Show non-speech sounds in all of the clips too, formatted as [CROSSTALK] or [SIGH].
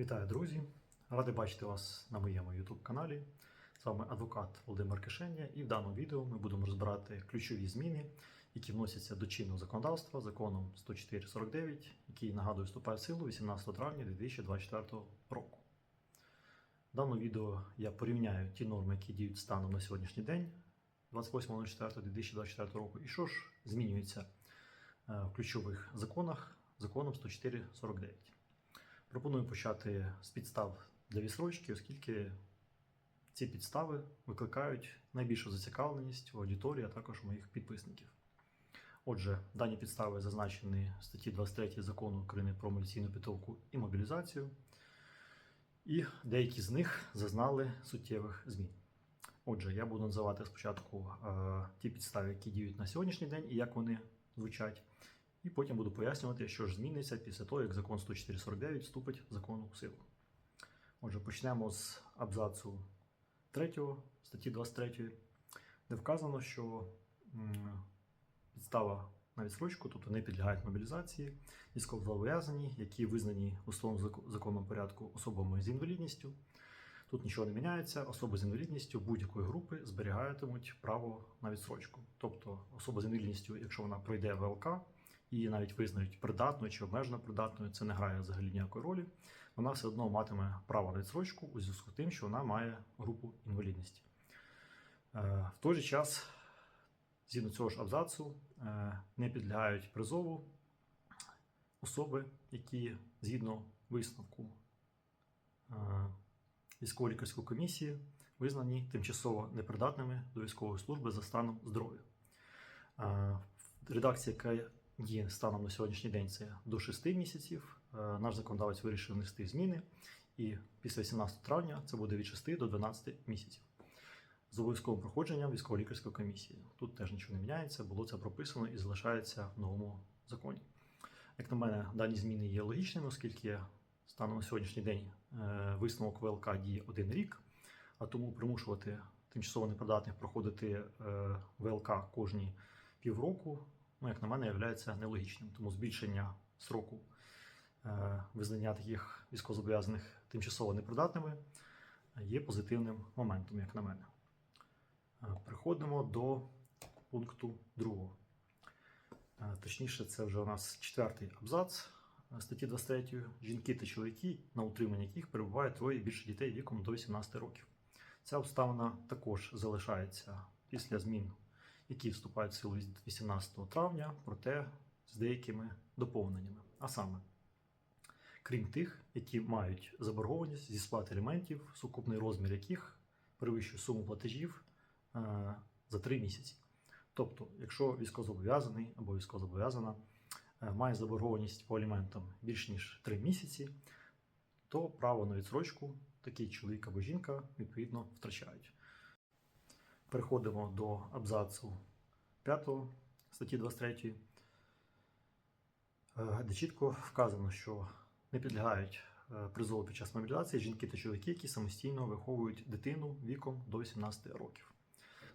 Вітаю, друзі! Радий бачити вас на моєму YouTube каналі. З вами адвокат Володимир Кишеня, і в даному відео ми будемо розбирати ключові зміни, які вносяться до чинного законодавства законом 10449, який нагадую вступає в силу 18 травня 2024 року. В даному відео я порівняю ті норми, які діють станом на сьогоднішній день, 28.04.2024 року, і що ж змінюється е, в ключових законах законом 10449. Пропоную почати з підстав для відсрочки, оскільки ці підстави викликають найбільшу зацікавленість у аудиторії, а також моїх підписників. Отже, дані підстави зазначені в статті 23 закону України про міліційну підготовку і мобілізацію, і деякі з них зазнали суттєвих змін. Отже, я буду називати спочатку е, ті підстави, які діють на сьогоднішній день і як вони звучать. І потім буду пояснювати, що ж зміниться після того, як закон 10449 вступить в закону в силу. Отже, почнемо з абзацу 3 статті 23, де вказано, що підстава на відсрочку, тобто не підлягають мобілізації, військовозобов'язані, які визнані основному зак- законному порядку особами з інвалідністю. Тут нічого не міняється. Особи з інвалідністю будь-якої групи зберігатимуть право на відсрочку. Тобто особа з інвалідністю, якщо вона пройде ВЛК, її навіть визнають придатною чи обмежено придатною, це не грає взагалі ніякої ролі. Вона все одно матиме право на відсрочку у зв'язку з тим, що вона має групу інвалідності. Е, В той же час, згідно цього ж абзацу, е, не підлягають призову особи, які згідно висновку е, військово-лікарської комісії визнані тимчасово непридатними до військової служби за станом здоров'я. Редакція, яка діє станом на сьогоднішній день, це до 6 місяців. Е, Наш законодавець вирішив внести зміни, і після 18 травня це буде від 6 до 12 місяців. З обов'язковим проходженням військово-лікарської комісії. Тут теж нічого не міняється, було це прописано і залишається в новому законі. Як на мене, дані зміни є логічними, оскільки станом на сьогоднішній день е, висновок ВЛК діє один рік, а тому примушувати тимчасово непридатних проходити е, ВЛК кожні півроку, ну, як на мене, є нелогічним. Тому збільшення сроку е, визнання таких військовозобов'язаних тимчасово непридатними є позитивним моментом, як на мене. Е, Переходимо до пункту другого. Е, Точніше, це вже у нас четвертий абзац е, статті 23. Жінки та чоловіки, на утриманні яких перебуває троє більше дітей віком до 18 років. Ця обставина також залишається після змін, які вступають в силу 18 травня, проте з деякими доповненнями. А саме, крім тих, які мають заборгованість зі сплати аліментів, сукупний розмір яких перевищує суму платежів е, за 3 місяці. Тобто, якщо військовозобов'язаний або військовозобов'язана е, має заборгованість по аліментам більш ніж 3 місяці, то право на відсрочку такий чоловік або жінка відповідно втрачають. Переходимо до абзацу 5 статті 23, е, де чітко вказано, що не підлягають е, призову під час мобілізації жінки та чоловіки, які самостійно виховують дитину віком до 18 років.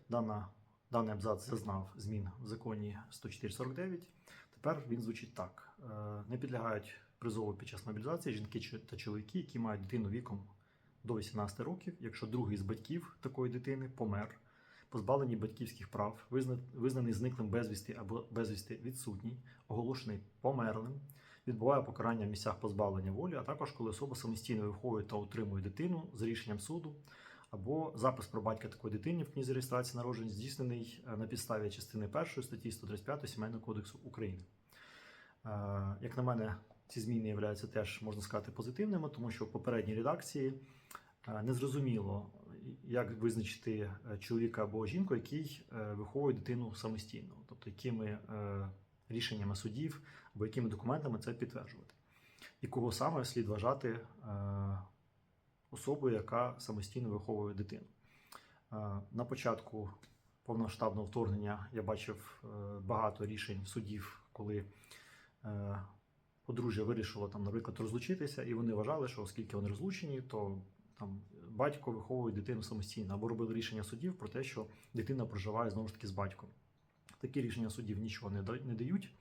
Дана, даний абзац зазнав змін в законі 10449. Тепер він звучить так: Е, не підлягають призову під час мобілізації жінки та чоловіки, які мають дитину віком до 18 років, якщо другий з батьків такої дитини помер, позбавлені батьківських прав, визна- визнаний зниклим безвісти або безвісти відсутній, оголошений померлим, відбуває покарання в місцях позбавлення волі, а також коли особа самостійно виховує та утримує дитину за рішенням суду, або запис про батька такої дитини в книзі реєстрації народжень здійснений е, на підставі частини 1 статті 135 Сімейного кодексу України. Е, Як на мене, ці зміни являються теж, можна сказати, позитивними, тому що в попередній редакції е, незрозуміло, як визначити е, чоловіка або жінку, який е, виховує дитину самостійно, тобто якими е, рішеннями судів або якими документами це підтверджувати. І кого саме слід вважати особою, яка самостійно виховує дитину. На початку повномасштабного вторгнення я бачив багато рішень судів, коли подружжя вирішило там, наприклад, розлучитися, і вони вважали, що оскільки вони розлучені, то там батько виховує дитину самостійно або робили рішення судів про те, що дитина проживає знову ж таки з батьком. Такі рішення судів нічого не да- не дають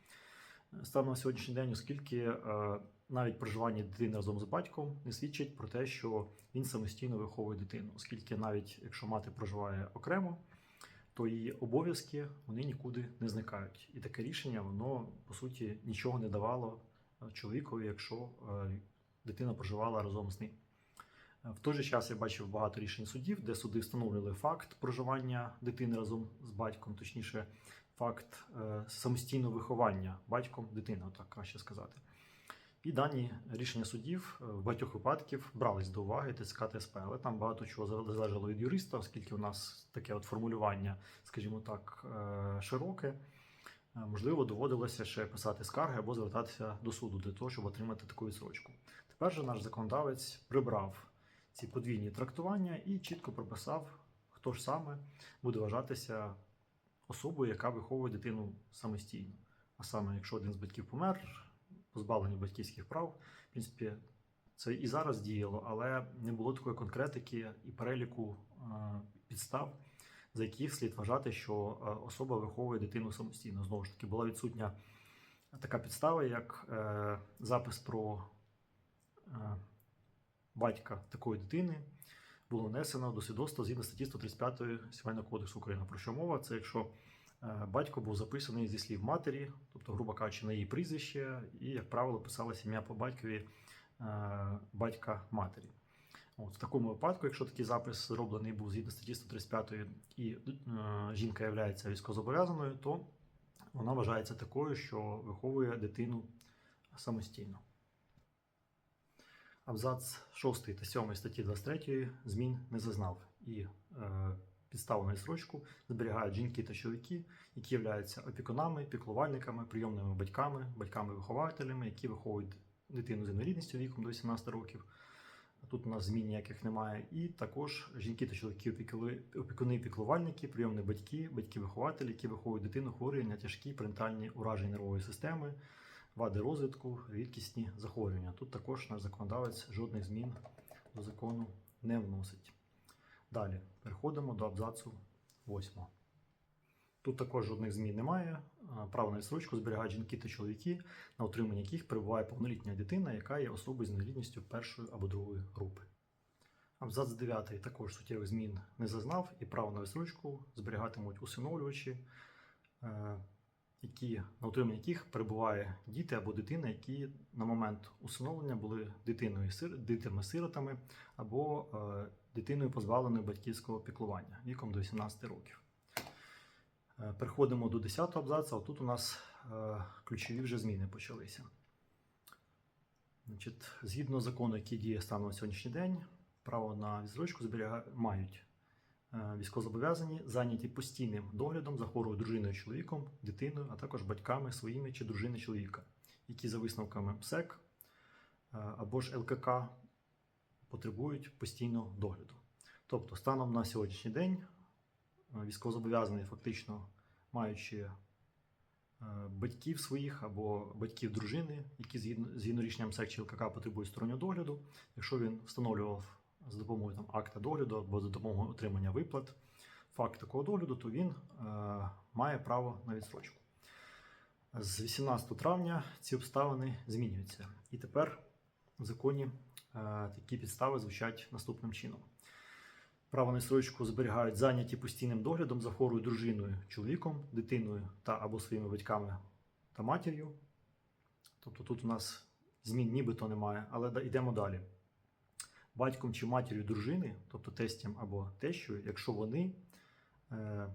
станом на сьогоднішній день, оскільки е, навіть проживання дитини разом з батьком не свідчить про те, що він самостійно виховує дитину, оскільки навіть якщо мати проживає окремо, то її обов'язки вони нікуди не зникають. І таке рішення воно по суті нічого не давало е, чоловікові, якщо е, дитина проживала разом з ним. В той же час я бачив багато рішень судів, де суди встановлювали факт проживання дитини разом з батьком, точніше, факт е, самостійного виховання батьком дитини, так краще сказати. І дані рішення судів е, в багатьох випадків брались до уваги ТСК ТСП, але там багато чого залежало від юриста, оскільки у нас таке от формулювання, скажімо так, е, широке. Можливо, доводилося ще писати скарги або звертатися до суду для того, щоб отримати таку відсрочку. Тепер же наш законодавець прибрав ці подвійні трактування і чітко прописав, хто ж саме буде вважатися особою, яка виховує дитину самостійно. А саме, якщо один з батьків помер, позбавлені батьківських прав, в принципі, це і зараз діяло, але не було такої конкретики і переліку е, підстав, за які слід вважати, що е, особа виховує дитину самостійно. Знову ж таки, була відсутня така підстава, як е, запис про батька такої дитини. Було внесено до свідоцтва згідно статті 135 Сімейного кодексу України. Про що мова? Це якщо е, батько був записаний зі слів матері, тобто, грубо кажучи, на її прізвище, і, як правило, писалося ім'я по батькові е, батька матері. От, в такому випадку, якщо такий запис зроблений був згідно статті 135 і е, жінка є військовозобов'язаною, то вона вважається такою, що виховує дитину самостійно. Абзац 6 та 7 статті 23 змін не зазнав і е, підставу на відсрочку зберігають жінки та чоловіки, які являються опікунами, піклувальниками, прийомними батьками, батьками-вихователями, які виховують дитину з інвалідністю віком до 18 років. Тут у нас змін ніяких немає. І також жінки та чоловіки опікуни, піклувальники, прийомні батьки, батьки-вихователі, які виховують дитину хворі на тяжкі парентальні ураження нервової системи, вади розвитку, рідкісні захворювання. Тут також наш законодавець жодних змін до закону не вносить. Далі переходимо до абзацу 8. Тут також жодних змін немає. Право на відсрочку зберігають жінки та чоловіки, на утриманні яких перебуває повнолітня дитина, яка є особою з інвалідністю першої або другої групи. Абзац 9 також суттєвих змін не зазнав, і право на відсрочку зберігатимуть усиновлювачі, е, які, на утриманні яких перебуває діти або дитина, які на момент усиновлення були дитиною дитями-сиротами або е, дитиною позбавленою батьківського піклування віком до 18 років. Е, Переходимо до 10 абзацу. Тут у нас е, ключові вже зміни почалися. Значить, згідно закону, який діє станом на сьогоднішній день, право на відсрочку зберіга... мають військовозобов'язані, зайняті постійним доглядом за хворою дружиною чоловіком, дитиною, а також батьками своїми чи дружини чоловіка, які за висновками ПСЕК е, або ж ЛКК потребують постійного догляду. Тобто, станом на сьогоднішній день е, військовозобов'язаний, фактично маючи е, батьків своїх або батьків дружини, які згідно, згідно рішенням СЕК чи ЛКК потребують стороннього догляду, якщо він встановлював за допомогою там, акта догляду або за допомогою отримання виплат факт такого догляду, то він е, має право на відсрочку. З 18 травня ці обставини змінюються. І тепер в законі е, такі підстави звучать наступним чином. Право на відсрочку зберігають зайняті постійним доглядом за хворою дружиною, чоловіком, дитиною та або своїми батьками та матір'ю. Тобто тут у нас змін нібито немає, але йдемо далі. Батьком чи матір'ю дружини, тобто тестям або тещою, якщо вони, е,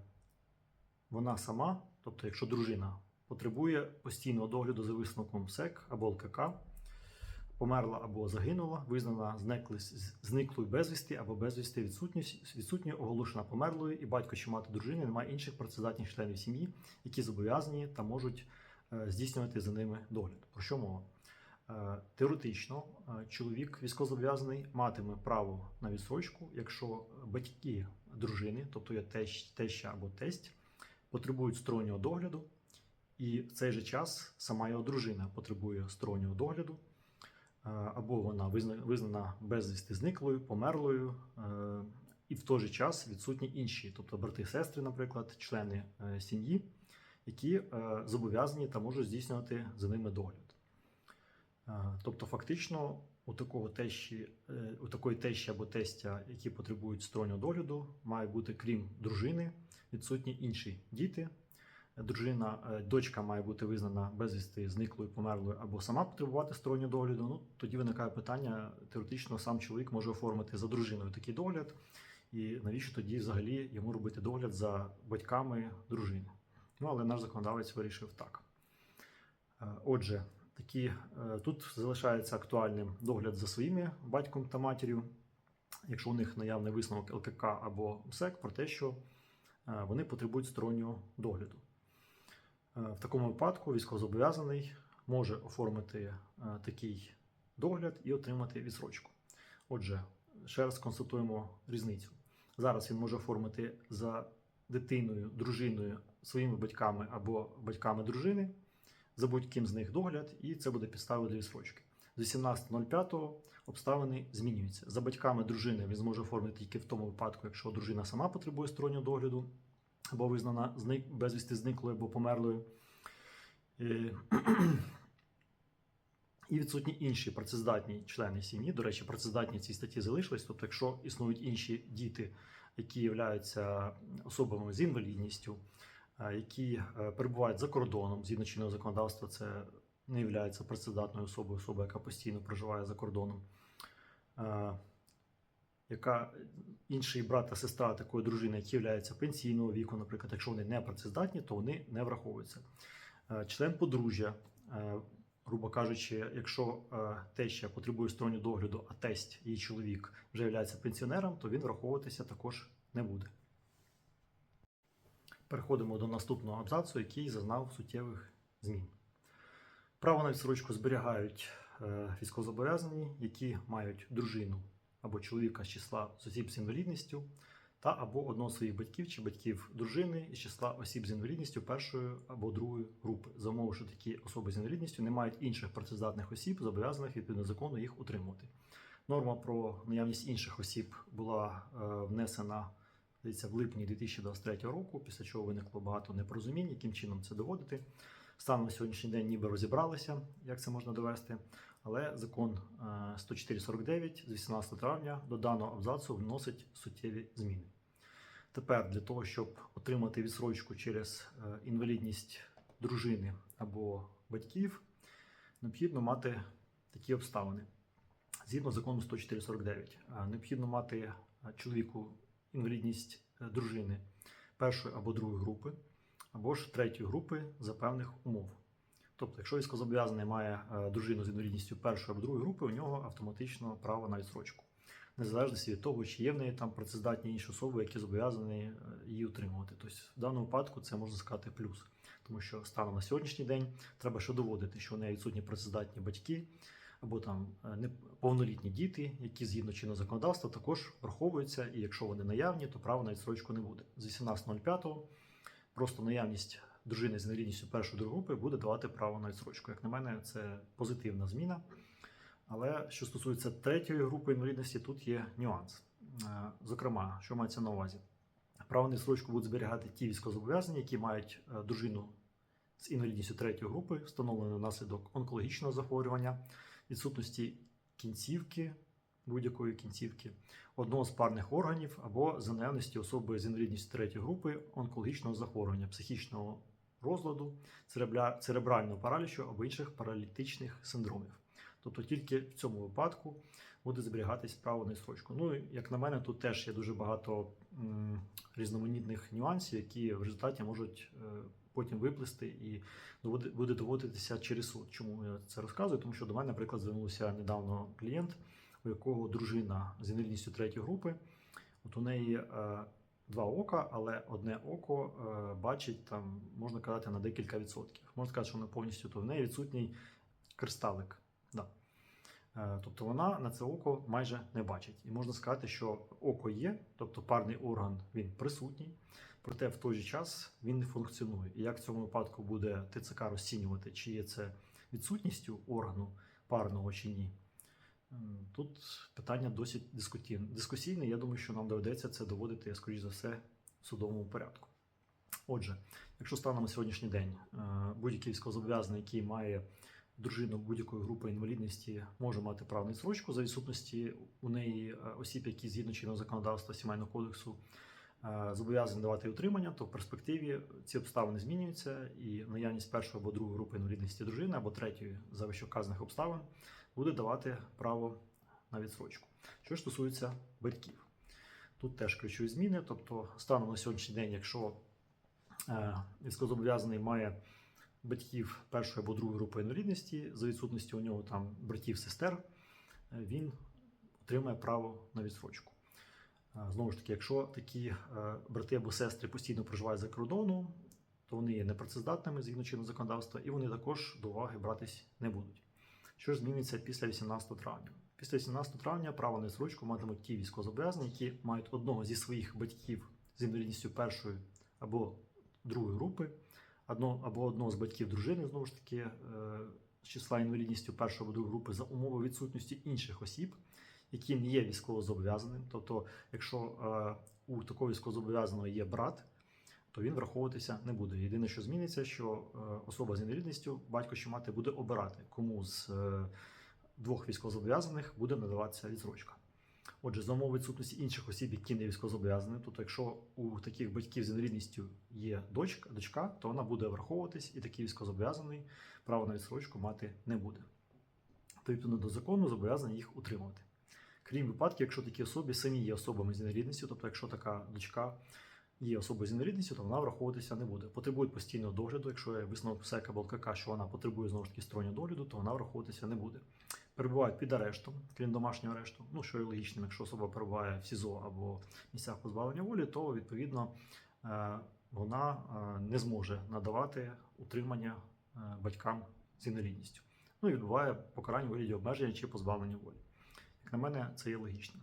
вона сама, тобто якщо дружина потребує постійного догляду за висновком СЕК або ЛКК, померла або загинула, визнана зниклою безвісти або безвісти відсутньою, оголошена померлою, і батько чи мати дружини немає інших працездатних членів сім'ї, які зобов'язані та можуть е, здійснювати за ними догляд. Про що мова? Е, Теоретично е, чоловік військовозобов'язаний матиме право на відсрочку, якщо батьки дружини, тобто є теща або тесть, потребують стороннього догляду, і в цей же час сама його дружина потребує стороннього догляду, е, або вона визнана безвісти зниклою, померлою, і в той же час відсутні інші, тобто брати, сестри, наприклад, члени сім'ї, які зобов'язані та можуть здійснювати за ними догляд. Тобто, фактично, у такого тещі, е, у такої тещі або тестя, які потребують стороннього догляду, має бути, крім дружини, відсутні інші діти. Дружина, е, дочка має бути визнана безвісти зниклою, померлою або сама потребувати стороннього догляду. Ну тоді виникає питання: теоретично сам чоловік може оформити за дружиною такий догляд, і навіщо тоді взагалі йому робити догляд за батьками дружини? Ну але наш законодавець вирішив так. Е, Отже, такі е, тут залишається актуальним догляд за своїми батьком та матір'ю, якщо у них наявний висновок ЛКК або МСЕК про те, що е, вони потребують стороннього догляду. Е, В такому випадку військовозобов'язаний може оформити такий догляд і отримати відсрочку. Отже, ще раз констатуємо різницю. Зараз він може оформити за дитиною, дружиною, своїми батьками або батьками дружини, за будь-ким з них догляд, і це буде підставою для відсрочки. З 18.05 обставини змінюються. За батьками дружини він зможе оформити тільки в тому випадку, якщо дружина сама потребує стороннього догляду, або визнана зник, безвісти зниклою або померлою. Е, [CLEARS THROAT] І відсутні інші працездатні члени сім'ї. До речі, працездатні цій статті залишились. Тобто, якщо існують інші діти, які являються особами з інвалідністю, які е, перебувають за кордоном, згідно чинного законодавства, це не є працездатною особою, особа, яка постійно проживає за кордоном. Е, Яка інший брат та сестра такої дружини, які являються пенсійного віку, наприклад, якщо вони не працездатні, то вони не враховуються. Е, Член подружжя, е, грубо кажучи, якщо е, теща потребує стороннього догляду, а тесть, її чоловік, вже є пенсіонером, то він враховуватися також не буде. Переходимо до наступного абзацу, який зазнав суттєвих змін. Право на відсрочку зберігають е, військовозобов'язані, які мають дружину або чоловіка з числа з осіб з інвалідністю, та або одного з своїх батьків чи батьків дружини із числа осіб з інвалідністю першої або другої групи, за умови, що такі особи з інвалідністю не мають інших працездатних осіб, зобов'язаних відповідно закону їх утримувати. Норма про наявність інших осіб була е, внесена здається, в липні 2023 року, після чого виникло багато непорозумінь, яким чином це доводити. Станом на сьогоднішній день ніби розібралися, як це можна довести. Але закон е, 104.49 з 18 травня до даного абзацу вносить суттєві зміни. Тепер для того, щоб отримати відсрочку через е, інвалідність дружини або батьків, необхідно мати такі обставини. Згідно закону 104.49, е, необхідно мати е, чоловіку інвалідність е, дружини першої або другої групи, або ж третьої групи за певних умов. Тобто, якщо військовозобов'язаний має е, дружину з інвалідністю першої або другої групи, у нього автоматично право на відсрочку. Незалежно від того, чи є в неї там працездатні інші особи, які зобов'язані е, її утримувати. Тобто, в даному випадку це можна сказати плюс. Тому що станом на сьогоднішній день треба ще доводити, що у неї відсутні працездатні батьки або там е, неповнолітні діти, які згідно чинного законодавства також враховуються, і якщо вони наявні, то права на відсрочку не буде. З 18.05 просто наявність дружини з інвалідністю першої другої групи буде давати право на відсрочку. Як на мене, це позитивна зміна. Але що стосується третьої групи інвалідності, тут є нюанс. Е, Зокрема, що мається на увазі? Право на відсрочку будуть зберігати ті військовозобов'язані, які мають е, дружину з інвалідністю третьої групи, встановлену внаслідок онкологічного захворювання, відсутності кінцівки, будь-якої кінцівки, одного з парних органів або за наявності особи з інвалідністю третьої групи онкологічного захворювання, психічного розладу, церебрального паралічу або інших паралітичних синдромів. Тобто тільки в цьому випадку буде зберігатись право на відстрочку. Ну, як на мене, тут теж є дуже багато різноманітних нюансів, які в результаті можуть е, потім виплисти і буде доводитися через суд. Чому я це розказую? Тому що до мене, наприклад, звернувся недавно клієнт, у якого дружина з інвалідністю третьої групи. От у неї е, два ока, але одне око е, бачить там, можна казати, на декілька відсотків. Можна сказати, що вона повністю то в неї відсутній кристалик. Да. Е, Тобто вона на це око майже не бачить. І можна сказати, що око є, тобто парний орган він присутній, проте в той же час він не функціонує. І як в цьому випадку буде ТЦК розцінювати, чи є це відсутністю органу парного чи ні? Тут питання досить дискусійне. Я думаю, що нам доведеться це доводити, скоріш за все, в судовому порядку. Отже, якщо станом на сьогоднішній день е, будь-який військовозобов'язаний, який має дружина будь-якої групи інвалідності може мати право на відсрочку за відсутності у неї е, осіб, які згідно чинного законодавства сімейного кодексу зобов'язані давати утримання, то в перспективі ці обставини змінюються, і наявність першої або другої групи інвалідності дружини або третьої за вищевказаних обставин буде давати право на відсрочку. Що ж стосується батьків, тут теж ключові зміни. Тобто, станом на сьогоднішній день, якщо е, військовозобов'язаний має батьків першої або другої групи інвалідності, за відсутності у нього там братів, сестер, е, він отримає право на відсрочку. Знову ж таки, якщо такі е, брати або сестри постійно проживають за кордоном, то вони є непрацездатними згідно чинного законодавства, і вони також до уваги братись не будуть. Що ж зміниться після 18 травня? Після 18 травня право на відсрочку матимуть ті військовозобов'язані, які мають одного зі своїх батьків з інвалідністю першої або другої групи, одно, або одного з батьків дружини, знову ж таки, е, з числа інвалідністю першої або другої групи за умови відсутності інших осіб, які не є військовозобов'язаним. Тобто, якщо е, у такого військовозобов'язаного є брат, то він враховуватися не буде. Єдине, що зміниться, що е, особа з інвалідністю, батько чи мати буде обирати, кому з е, двох військовозобов'язаних буде надаватися відсрочка. Отже, за умови відсутності інших осіб, які не військовозобов'язані, тобто, якщо у таких батьків з інвалідністю є дочка, дочка, то вона буде враховуватись, і такий військовозобов'язаний право на відсрочку мати не буде. Відповідно до закону зобов'язані їх утримувати. Крім випадків, якщо такі особи самі є особами з інвалідністю, тобто, якщо така дочка є особою з інвалідністю, то вона враховуватися не буде. Потребує постійного догляду. Якщо є висновок ПСЕК або ЛКК, що вона потребує знову ж таки стороннього догляду, то вона враховуватися не буде. Перебувають під арештом, крім домашнього арешту. Ну що є логічним, якщо особа перебуває в СІЗО або місцях позбавлення волі, то відповідно е, вона е, не зможе надавати утримання е, батькам з інвалідністю. Ну і відбуває покарання у вигляді обмеження чи позбавлення волі. На мене, це є логічним.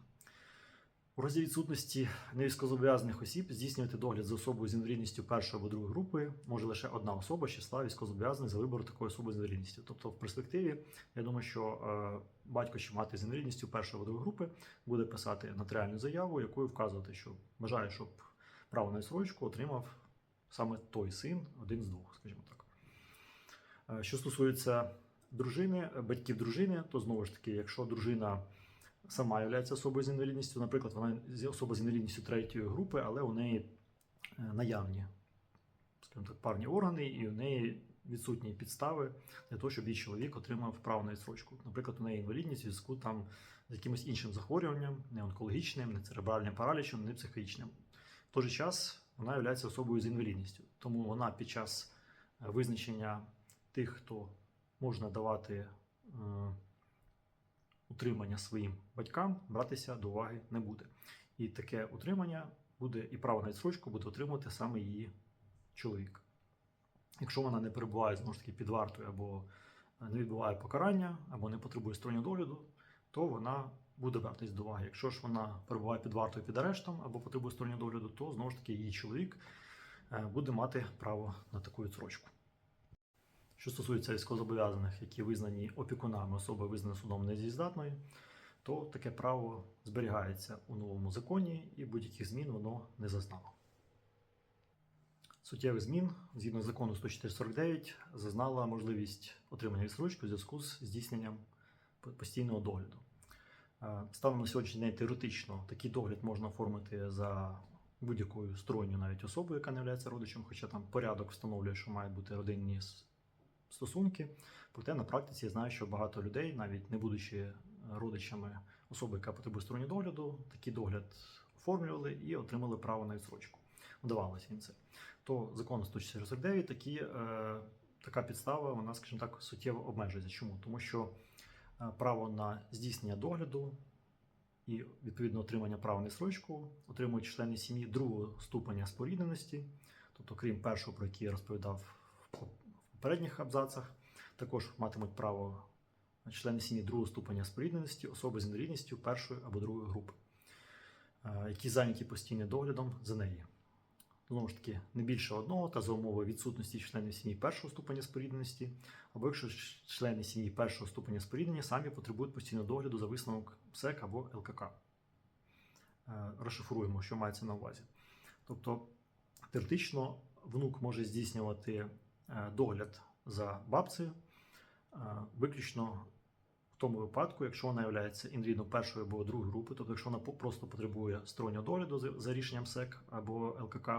У разі відсутності невійськовозобов'язаних осіб здійснювати догляд за особою з інвалідністю першої або другої групи може лише одна особа з числа військовозобов'язаних за вибору такої особи з інвалідністю. Тобто, в перспективі, я думаю, що е, батько чи мати з інвалідністю першої або другої групи буде писати нотаріальну заяву, якою вказувати, що бажає, щоб право на відсрочку отримав саме той син, один з двох, скажімо так. Е, Що стосується дружини, батьків дружини, то знову ж таки, якщо дружина сама є особою з інвалідністю, наприклад, вона особа з інвалідністю третьої групи, але у неї е, наявні, скажімо так, парні органи, і у неї відсутні підстави для того, щоб її чоловік отримав право на відсрочку. Наприклад, у неї інвалідність в зв'язку там з якимось іншим захворюванням, не онкологічним, не церебральним паралічем, не психічним. В той же час вона є особою з інвалідністю, тому вона під час е, визначення тих, хто можна давати е, утримання своїм батькам, братися до уваги не буде. І таке утримання буде, і право на відсрочку буде отримувати саме її чоловік. Якщо вона не перебуває знову ж таки під вартою або не відбуває покарання, або не потребує стороннього догляду, то вона буде братись до уваги. Якщо ж вона перебуває під вартою під арештом або потребує стороннього догляду, то знову ж таки її чоловік е, буде мати право на таку відсрочку. Що стосується військовозобов'язаних, які визнані опікунами особи, визнані судом недієздатною, то таке право зберігається у новому законі і будь-яких змін воно не зазнало. Суттєвих змін згідно закону 10449 зазнала можливість отримання відсрочки у зв'язку з здійсненням постійного догляду. Е, Станом на сьогоднішній день теоретично такий догляд можна оформити за будь-якою сторонньою навіть особою, яка не є родичем, хоча там порядок встановлює, що мають бути родинні стосунки. Проте на практиці я знаю, що багато людей, навіть не будучи е, родичами особи, яка потребує стороннього догляду, такий догляд оформлювали і отримали право на відсрочку. Вдавалося їм це. То закон 149 такі, е, така підстава, вона, скажімо так, суттєво обмежується. Чому? Тому що е, право на здійснення догляду і відповідно отримання права на відсрочку отримують члени сім'ї другого ступеня спорідненості, тобто, крім першого, про який я розповідав в попередніх абзацах, також матимуть право члени сім'ї другого ступеня спорідненості, особи з інвалідністю першої або другої групи, е, які зайняті постійним доглядом за неї. Знову ж таки, не більше одного та за умови відсутності членів сім'ї першого ступеня спорідненості, або якщо члени сім'ї першого ступеня споріднення самі потребують постійного догляду за висновок ПСЕК або ЛКК. Е, Розшифруємо, що мається на увазі. Тобто, теоретично внук може здійснювати догляд за бабцею, е, виключно в тому випадку, якщо вона є інвалідом першої або другої групи, тобто якщо вона просто потребує стороннього догляду за- за рішенням СЕК або ЛКК,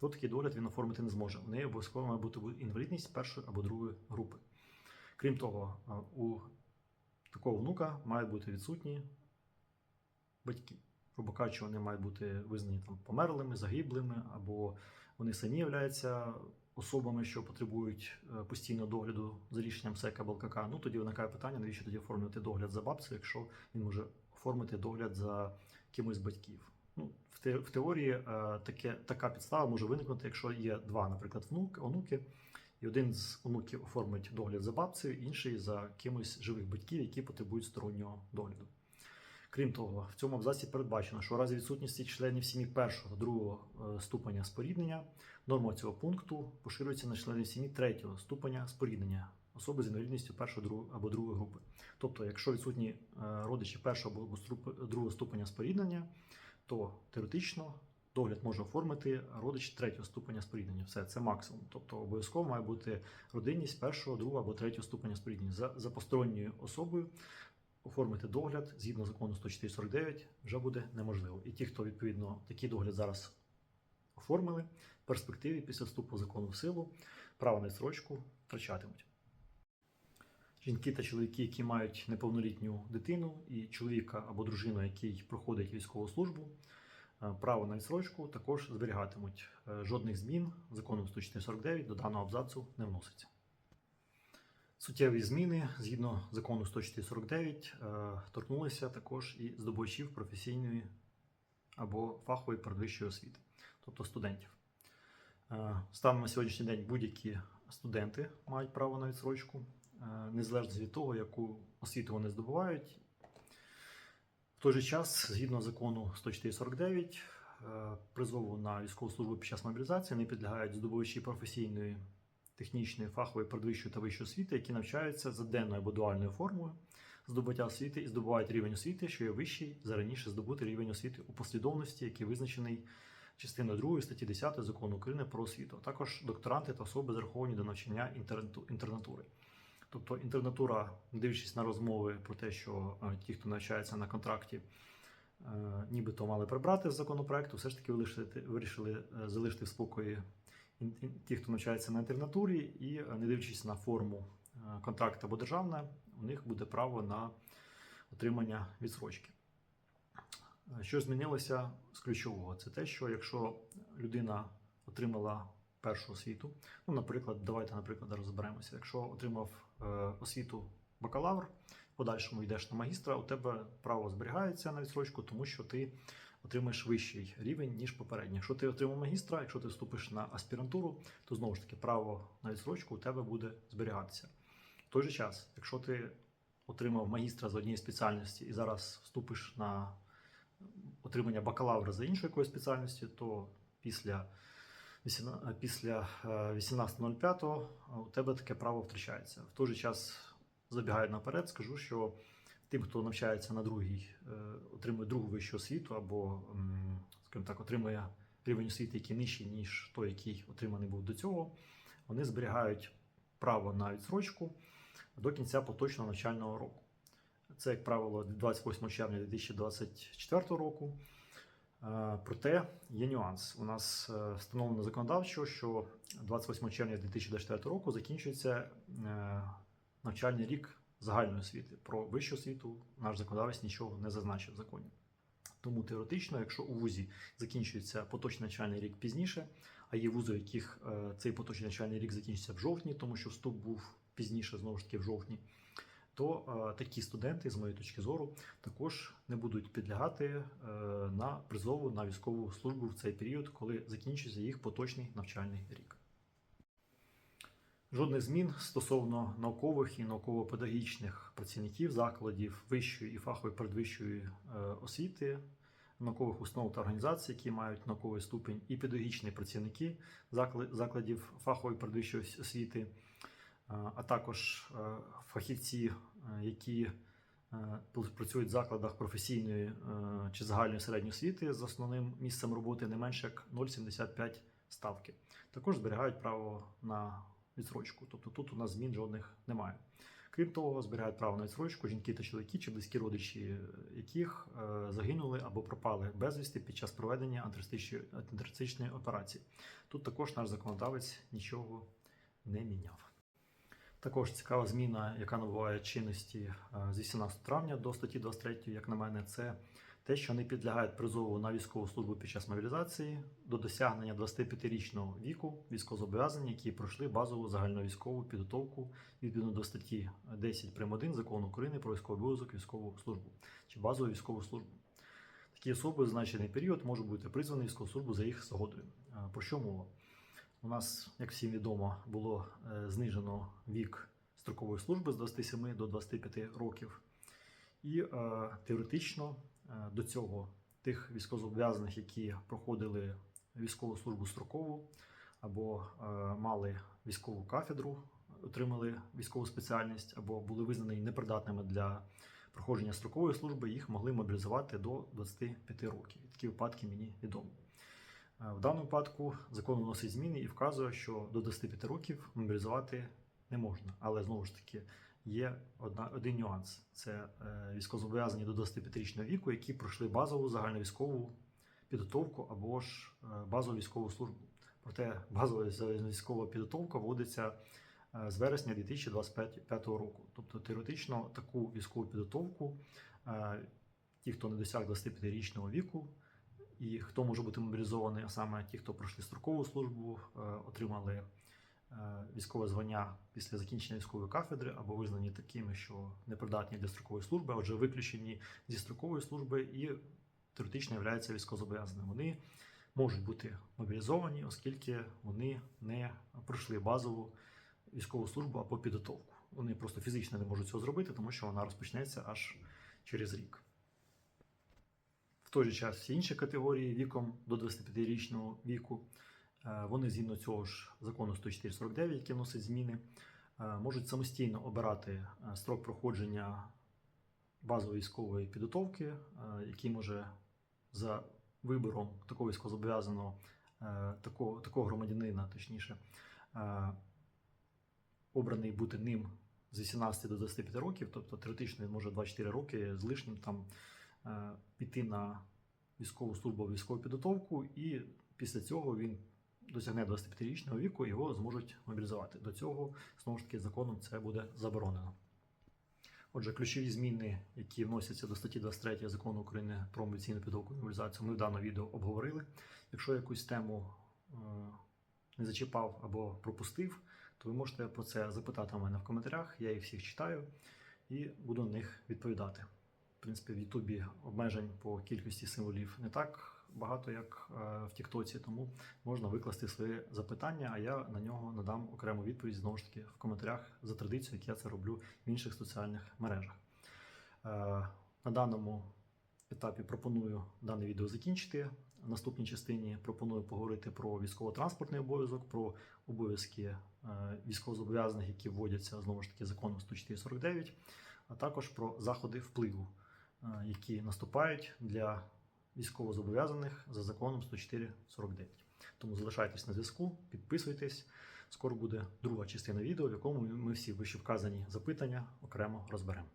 то такий догляд він оформити не зможе. У неї обов'язково має бути інвалідність першої або другої групи. Крім того, е, у такого внука мають бути відсутні батьки. Грубо кажучи, вони мають бути визнані там померлими, загиблими, або вони самі являються особами, що потребують е, постійного догляду за рішенням СЕК або ЛКК. Ну тоді виникає питання, навіщо тоді оформлювати догляд за бабцею, якщо він може оформити догляд за кимось з батьків. Ну, в теорії е, таке, така підстава може виникнути, якщо є два, наприклад, внук, онуки, і один з онуків оформить догляд за бабцею, інший за кимось живих батьків, які потребують стороннього догляду. Крім того, в цьому абзаці передбачено, що у разі відсутності членів сім'ї першого другого е, ступеня споріднення норма цього пункту поширюється на членів сім'ї третього ступеня споріднення особи з інвалідністю першої другої або другої групи. Тобто, якщо відсутні е, родичі першого або другого ступеня споріднення, то теоретично догляд може оформити родич третього ступеня споріднення. Все, це максимум. Тобто обов'язково має бути родинність першого, другого або третього ступеня споріднення. За, за посторонньою особою оформити догляд згідно закону 10449 вже буде неможливо. І ті, хто відповідно такий догляд зараз оформили, в перспективі після вступу закону в силу право на відсрочку втрачатимуть. Жінки та чоловіки, які мають неповнолітню дитину, і чоловіка або дружину, який проходить військову службу, е, право на відсрочку також зберігатимуть. Е, Жодних змін законом 10449 до даного абзацу не вноситься. Суттєві зміни згідно закону 10449 е, торкнулися також і здобувачів професійної або фахової передвищої освіти, тобто студентів. Е, Станом на сьогоднішній день будь-які студенти мають право на відсрочку, е, незалежно від того, яку освіту вони здобувають. В той же час, згідно закону 10449, е, призову на військову службу під час мобілізації не підлягають здобувачі професійної, технічної, фахової, передвищої та вищої освіти, які навчаються за денною або дуальною формою здобуття освіти і здобувають рівень освіти, що є вищий за раніше здобутий рівень освіти у послідовності, який визначений частиною 2 статті 10 закону України про освіту, а також докторанти та особи зараховані до навчання інтернату- інтернатури. Тобто інтернатура, дивлячись на розмови про те, що е, ті, хто навчається на контракті, е, нібито мали прибрати з законопроекту, все ж таки вирішили, е, залишити в спокої ті, хто навчається на інтернатурі, і е, не дивлячись на форму е, контракт або державна, у них буде право на отримання відсрочки. Е, Що змінилося з ключового? Це те, що якщо людина отримала першу освіту, ну, наприклад, давайте, наприклад, розберемося. Якщо отримав освіту бакалавр, в подальшому йдеш на магістра, у тебе право зберігається на відсрочку, тому що ти отримаєш вищий рівень, ніж попередній. Якщо ти отримав магістра, якщо ти вступиш на аспірантуру, то знову ж таки право на відсрочку у тебе буде зберігатися. В той же час, якщо ти отримав магістра з однієї спеціальності і зараз вступиш на отримання бакалавра за іншою якоюсь спеціальністю, то після після е, 18.05 у тебе таке право втрачається. В той же час забігаю наперед, скажу, що тим, хто навчається на другій, е, отримує другу вищу освіту або, скажімо так, отримує рівень освіти, який нижчий, ніж той, який отриманий був до цього, вони зберігають право на відсрочку до кінця поточного навчального року. Це, як правило, 28 червня 2024 року. Е, Проте є нюанс. У нас е, встановлено законодавчо, що 28 червня 2024 року закінчується навчальний рік загальної освіти. Про вищу освіту наш законодавець нічого не зазначив в законі. Тому теоретично, якщо у вузі закінчується поточний навчальний рік пізніше, а є вузи, у яких е, цей поточний навчальний рік закінчиться в жовтні, тому що вступ був пізніше, знову ж таки, в жовтні, то е, такі студенти, з моєї точки зору, також не будуть підлягати е, на призову на військову службу в цей період, коли закінчується їх поточний навчальний рік. Жодних змін стосовно наукових і науково-педагогічних працівників закладів вищої і фахової передвищої е, освіти, наукових установ та організацій, які мають науковий ступінь, і педагогічні працівники закладів фахової передвищої освіти, е, а також е, фахівці, які працюють в закладах професійної чи загальної середньої освіти з основним місцем роботи не менше як 0,75 ставки. Також зберігають право на відсрочку. Тобто тут у нас змін жодних немає. Крім того, зберігають право на відсрочку жінки та чоловіки чи близькі родичі, яких е, загинули або пропали безвісти під час проведення антитерористичної операції. Тут також наш законодавець нічого не міняв. Також цікава зміна, яка набуває чинності е, з 18 травня до статті 23, як на мене, це те, що не підлягають призову на військову службу під час мобілізації до досягнення 25-річного віку військовозобов'язані, які пройшли базову загальновійськову підготовку відповідно до статті 10 прим. 1 закону України про військовий обов'язок військову службу чи базову військову службу. Такі особи в значений період можуть бути призвані військову службу за їх згодою. Про що мова? У нас, як всім відомо, було е, знижено вік строкової служби з 27 до 25 років. І е, теоретично до цього тих військовозобов'язаних, які проходили військову службу строкову або е, мали військову кафедру, отримали військову спеціальність, або були визнані непридатними для проходження строкової служби, їх могли мобілізувати до 25 років. Такі випадки мені відомі. Е, В даному випадку закон вносить зміни і вказує, що до 25 років мобілізувати не можна. Але знову ж таки є одна, один нюанс: це е, військовозобов'язані до 25-річного віку, які пройшли базову загальновійськову підготовку або ж е, базову військову службу. Проте базова військова підготовка вводиться е, з вересня 2025 року. Тобто теоретично таку військову підготовку ті, хто не досяг 25-річного віку, і хто може бути мобілізований, а саме ті, хто пройшли строкову службу, отримали військове звання після закінчення військової кафедри або визнані такими, що непридатні для строкової служби, а отже, виключені зі строкової служби і теоретично являються військовозобов'язаними. Вони можуть бути мобілізовані, оскільки вони не пройшли базову військову службу або підготовку. Вони просто фізично не можуть цього зробити, тому що вона розпочнеться аж через рік. В той же час всі інші категорії віком до 25-річного віку, е, вони згідно цього ж закону 10449, який вносить зміни, е, можуть самостійно обирати е, строк проходження базової військової підготовки, е, який може за вибором такого військовозобов'язаного, е, такого, такого громадянина, точніше, е, обраний бути ним з 18 до 25 років, тобто теоретично він може 24 роки з лишнім там е, піти на військову службу, військову підготовку, і після цього він досягне 25-річного віку, його зможуть мобілізувати. До цього знову ж таки законом це буде заборонено. Отже, ключові зміни, які вносяться до статті 23 закону України про мобілізаційну підготовку і мобілізацію, ми в даному відео обговорили. Якщо якусь тему е, не зачіпав або пропустив, то ви можете про це запитати у мене в коментарях. Я їх всіх читаю і буду на них відповідати. В принципі, в Ютубі обмежень по кількості символів не так багато, як е, в Тіктоці, тому можна викласти своє запитання, а я на нього надам окрему відповідь знову ж таки в коментарях за традицією, як я це роблю в інших соціальних мережах. Е, На даному етапі пропоную дане відео закінчити. В наступній частині пропоную поговорити про військово-транспортний обов'язок, про обов'язки е, військовозобов'язаних, які вводяться знову ж таки законом 10449, а також про заходи впливу, які наступають для військовозобов'язаних за законом 10449. Тому залишайтесь на зв'язку, підписуйтесь. Скоро буде друга частина відео, в якому ми всі вищевказані запитання окремо розберемо.